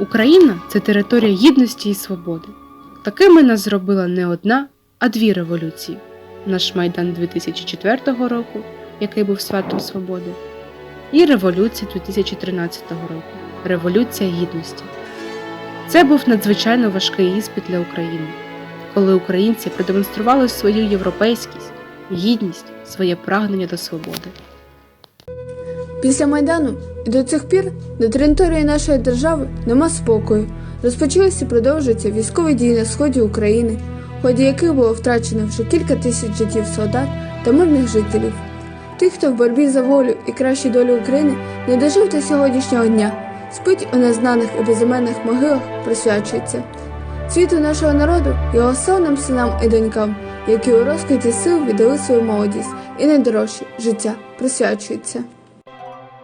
Україна це територія гідності і свободи. Такими нас зробила не одна, а дві революції: наш Майдан 2004 року, який був святом свободи, і революція 2013 року Революція Гідності. Це був надзвичайно важкий іспит для України, коли українці продемонстрували свою європейськість, гідність, своє прагнення до свободи. Після Майдану і до цих пір на території нашої держави нема спокою. Розпочалися і продовжуються військові дії на сході України, в ході яких було втрачено вже кілька тисяч життів солдат та мирних жителів. Тих, хто в боротьбі за волю і кращі долі України не дожив до сьогоднішнього дня, спить у незнаних і безіменних могилах присвячується. Світу нашого народу, його славним синам і донькам, які у розквіті сил віддали свою молодість і найдорожче життя присвячується.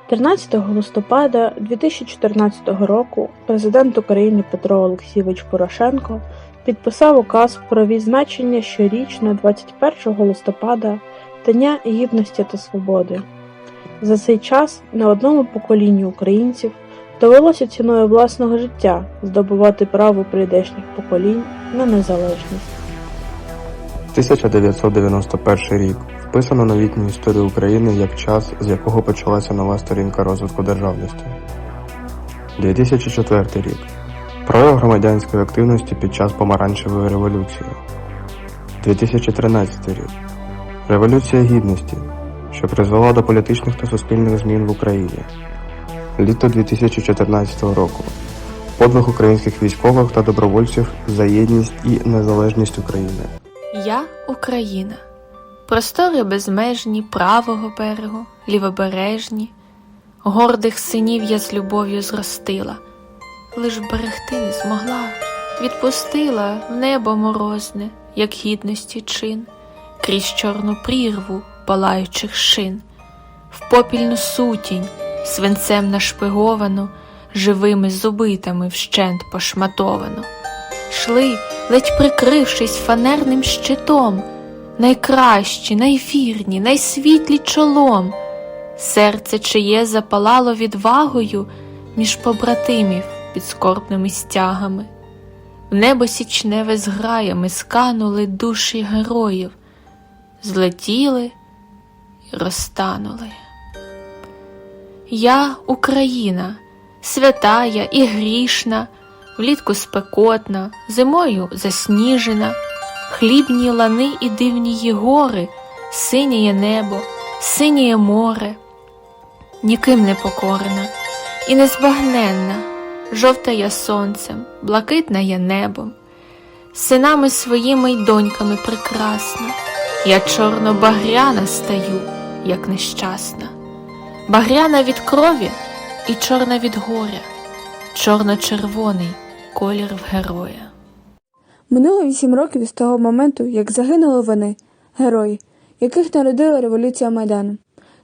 13 листопада 2014 року президент України Петро Олексійович Порошенко підписав указ про відзначення щорічно 21 листопада Дня Гідності та Свободи. За цей час не одному поколінню українців довелося ціною власного життя здобувати право прийдешніх поколінь на незалежність. 1991 рік вписано новітню історію України як час, з якого почалася нова сторінка розвитку державності. 2004 рік прояв громадянської активності під час помаранчевої революції. 2013 рік Революція Гідності, що призвела до політичних та суспільних змін в Україні. Літо 2014 року. Подвиг українських військових та добровольців за єдність і незалежність України. Я Україна. Простори безмежні правого берегу, лівобережні, гордих синів я з любов'ю зростила, лиш берегти не змогла, відпустила в небо морозне, як гідності чин, крізь чорну прірву палаючих шин, в попільну сутінь, свинцем нашпиговану, живими зубитами вщент пошматовану. Шли, ледь прикрившись фанерним щитом, найкращі, найвірні, найсвітлі чолом. Серце чиє запалало відвагою між побратимів під скорбними стягами. В небо січневе зграями сканули душі героїв, злетіли і розтанули. Я Україна, святая і грішна, влітку спекотна, зимою засніжена, хлібні лани і дивні гори, синіє небо, синіє море, ніким не покорена і незбагненна, жовта я сонцем, блакитна я небом, синами своїми й доньками прекрасна, я чорно-багряна стаю, як нещасна, багряна від крові і чорна від горя, чорно-червоний колір в героя. Минуло вісім років з того моменту, як загинули вони, герої, яких народила революція Майдану.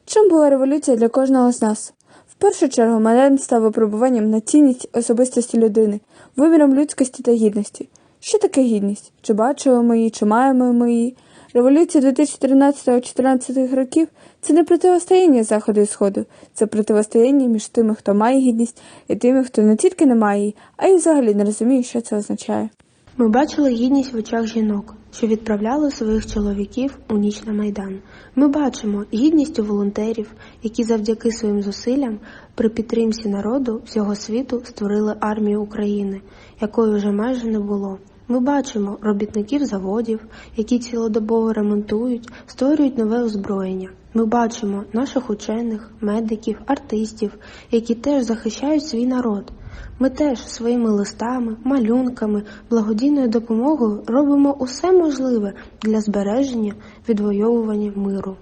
Чим була революція для кожного з нас? В першу чергу Майдан став випробуванням на цінність особистості людини, виміром людськості та гідності. Що таке гідність? Чи бачили ми її, чи маємо ми її? Революція 2013-2014 років це не противостояння заходу і сходу, це противостояння між тими, хто має гідність, і тими, хто не тільки не має її, а й взагалі не розуміє, що це означає. Ми бачили гідність в очах жінок, що відправляли своїх чоловіків у ніч на майдан. Ми бачимо гідність у волонтерів, які завдяки своїм зусиллям при підтримці народу всього світу створили армію України, якої вже майже не було. Ми бачимо робітників заводів, які цілодобово ремонтують, створюють нове озброєння. Ми бачимо наших учених, медиків, артистів, які теж захищають свій народ. Ми теж своїми листами, малюнками, благодійною допомогою робимо усе можливе для збереження, відвоювання миру.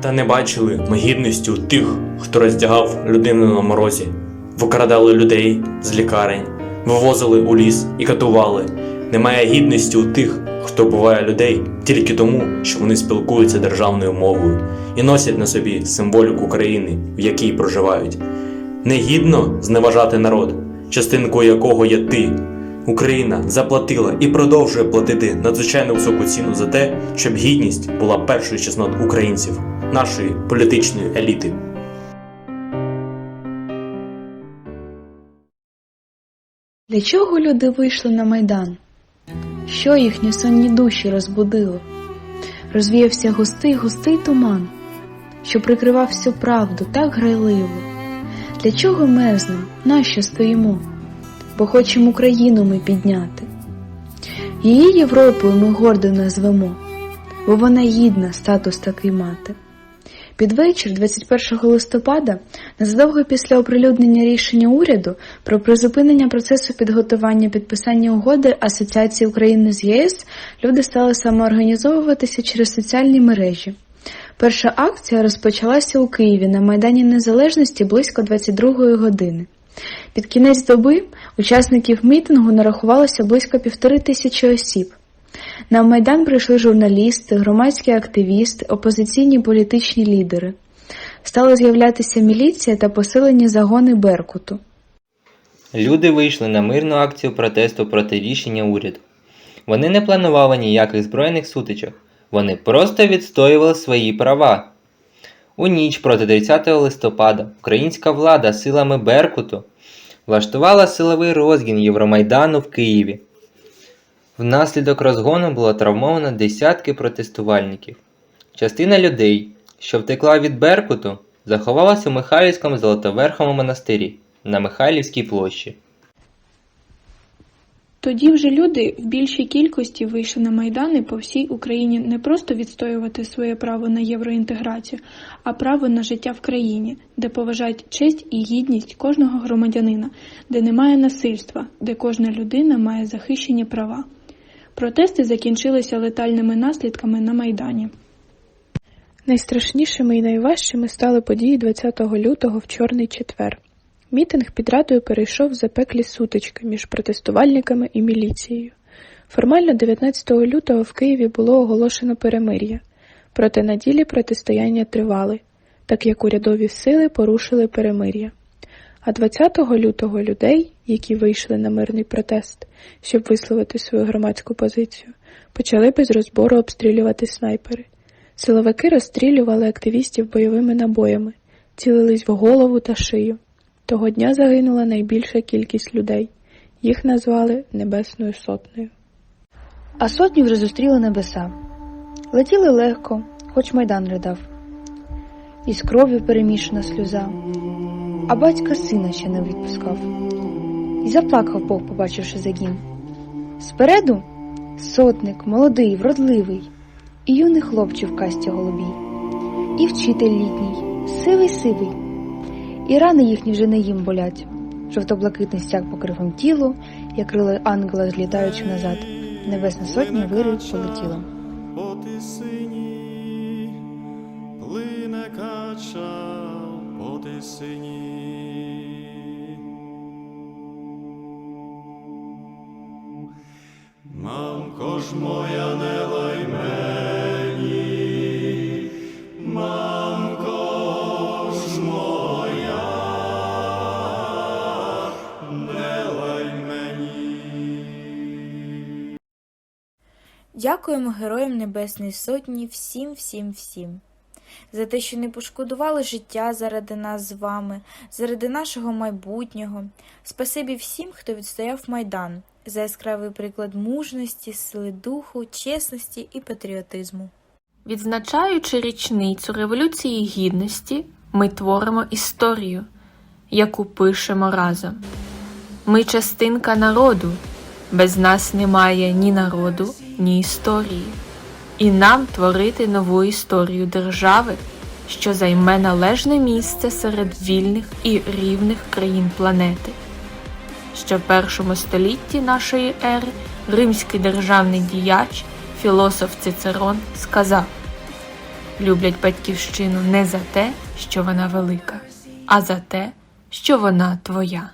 Та не бачили ми гідності у тих, хто роздягав людину на морозі, викрадали людей з лікарень, вивозили у ліс і катували. Немає гідності у тих, хто буває людей тільки тому, що вони спілкуються державною мовою і носять на собі символіку країни, в якій проживають. Негідно зневажати народ, частинкою якого є ти. Україна заплатила і продовжує платити надзвичайно високу ціну за те, щоб гідність була першою чеснот українців, нашої політичної еліти. Для чого люди вийшли на майдан? Що їхні сонні душі розбудило? Розвіявся густий густий туман, що прикривав всю правду так грайливо. Для чого мерзнем, нащо стоїмо? Бо хочемо Україну ми підняти. Її Європою ми гордо назвемо, бо вона гідна статус такий мати. Під вечір 21 листопада, незадовго після оприлюднення рішення уряду про призупинення процесу підготування підписання угоди Асоціації України з ЄС, люди стали самоорганізовуватися через соціальні мережі. Перша акція розпочалася у Києві на Майдані Незалежності близько 22-ї години. Під кінець доби учасників мітингу нарахувалося близько півтори тисячі осіб. На Майдан прийшли журналісти, громадські активісти, опозиційні політичні лідери. Стали з'являтися міліція та посилені загони Беркуту. Люди вийшли на мирну акцію протесту проти рішення уряду. Вони не планували ніяких збройних сутичок, вони просто відстоювали свої права. У ніч проти 30 листопада українська влада силами Беркуту влаштувала силовий розгін Євромайдану в Києві. Внаслідок розгону було травмовано десятки протестувальників. Частина людей, що втекла від Беркуту, заховалась у Михайлівському Золотоверхому монастирі на Михайлівській площі. Тоді вже люди в більшій кількості вийшли на майдани по всій Україні не просто відстоювати своє право на євроінтеграцію, а право на життя в країні, де поважають честь і гідність кожного громадянина, де немає насильства, де кожна людина має захищені права. Протести закінчилися летальними наслідками на майдані. Найстрашнішими і найважчими стали події 20 лютого в Чорний четвер. Мітинг під радою перейшов в запеклі сутички між протестувальниками і міліцією. Формально 19 лютого в Києві було оголошено перемир'я, проте на ділі протистояння тривали, так як урядові сили порушили перемир'я. А 20 лютого людей, які вийшли на мирний протест, щоб висловити свою громадську позицію, почали без розбору обстрілювати снайпери. Силовики розстрілювали активістів бойовими набоями, цілились в голову та шию. Того дня загинула найбільша кількість людей. Їх назвали Небесною Сотнею. А сотні вже зустріли небеса. Летіли легко, хоч майдан ридав. Із кров'ю перемішана сльоза, а батька сина ще не відпускав. І заплакав Бог, побачивши загін. Спереду сотник, молодий, вродливий, і юний хлопче в касті голубій, і вчитель літній, сивий сивий, і рани їхні вже не їм болять. Жовто-блакитний стяг покривом тілу, як крила ангела злітаючи назад. Небесна сотня вирить полетіла. по тисині, плине кача по тисині. Мамко ж моя не Дякуємо Героям Небесної Сотні всім, всім, всім. За те, що не пошкодували життя заради нас з вами, заради нашого майбутнього. Спасибі всім, хто відстояв Майдан, за яскравий приклад мужності, сили духу, чесності і патріотизму. Відзначаючи річницю Революції Гідності, ми творимо історію, яку пишемо разом. Ми частинка народу, без нас немає ні народу, ні історії. І нам творити нову історію держави, що займе належне місце серед вільних і рівних країн планети. Ще в першому столітті нашої ери римський державний діяч, філософ Цицерон сказав люблять батьківщину не за те, що вона велика, а за те, що вона твоя.